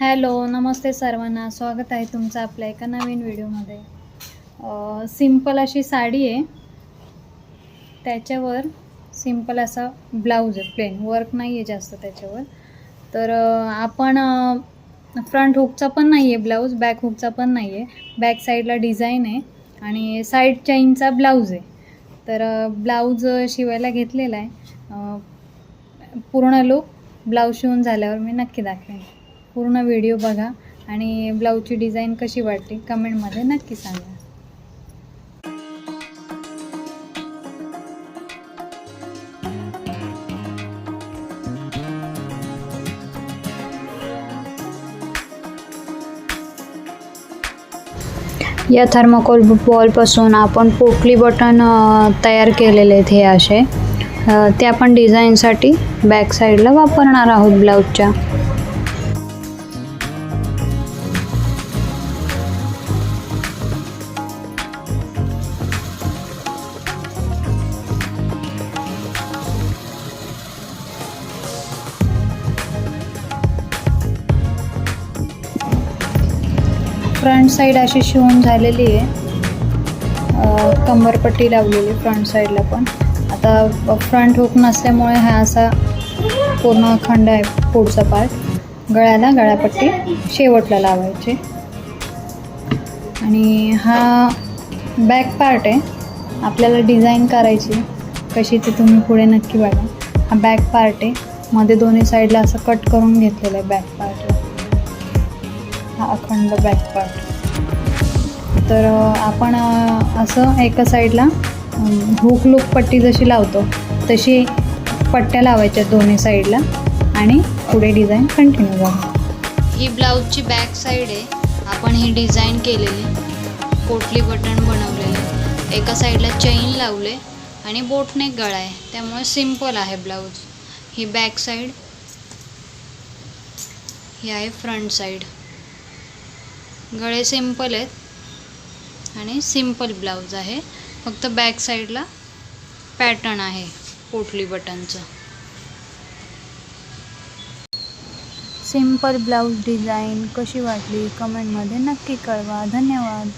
Hello नमस्ते सर्वांना. स्वागत आहे तुमचं आपल्या एका नवीन व्हिडिओमध्ये. सिंपल सिंपल अशी साडी आहे. त्याच्यावर सिंपल असा ब्लाऊज आहे प्लेन. वर्क नाही आहे जास्त त्याच्यावर. तर आपण फ्रंट हुकचा पण नाही आहे ब्लाऊज बॅक हुकचा पण नाही आहे बॅक साईडला डिझाईन आहे आणि साईड चैनचा ब्लाऊज आहे. तर ब्लाऊज शिवायला घेतलेला आहे. पूर्ण लुक ब्लाऊज शिवून झाल्यावर मी नक्की दाखवेन. पूर्ण व्हिडिओ बघा आणि ब्लाऊजची डिझाईन कशी वाटली कमेंटमध्ये नक्की सांगा. या थर्माकोल बॉलपासून आपण पोकली बटन तयार केलेले आहेत हे असे. ते आपण डिझाईनसाठी बॅक साईडला वापरणार आहोत ब्लाऊजच्या. फ्रंट साईड अशी शिवून झालेली आहे. कंबरपट्टी लावलेली फ्रंट साईडला पण. आता फ्रंट हुक नसल्यामुळे हा असा पूर्ण खंड आहे पुढचा पार्ट गळ्याला गळ्यापट्टी शेवटला लावायची. आणि हा बॅक पार्ट आहे. आपल्याला डिझाईन करायची कशी ती तुम्ही पुढे नक्की बघा. हा बॅक पार्ट आहे. मध्ये दोन्ही साईडला असं कट करून घेतलेलं आहे बॅक पार्टला हा अखंड बॅक पार्ट तर आपण असं एका साईडला हुक लूक पट्टी जशी लावतो तशी पट्ट्या लावायच्या दोन्ही साईडला आणि पुढे डिझाईन कंटिन्यू झाली ही ब्लाऊजची बॅक साईड आहे. आपण ही डिझाईन केलेली. पोटली बटन बनवलेले. एका साईडला चैन लावले आणि बोटनेक गळा आहे त्यामुळे सिंपल आहे ब्लाऊज ही बॅक साईड ही आहे फ्रंट साईड गळे सिंपल आहेत. आणि सिंपल ब्लाऊज आहे. फक्त बॅक साईडला पॅटर्न आहे पोटली बटनचं. सिंपल ब्लाऊज डिझाईन कशी वाटली? कमेंटमध्ये नक्की कळवा. धन्यवाद.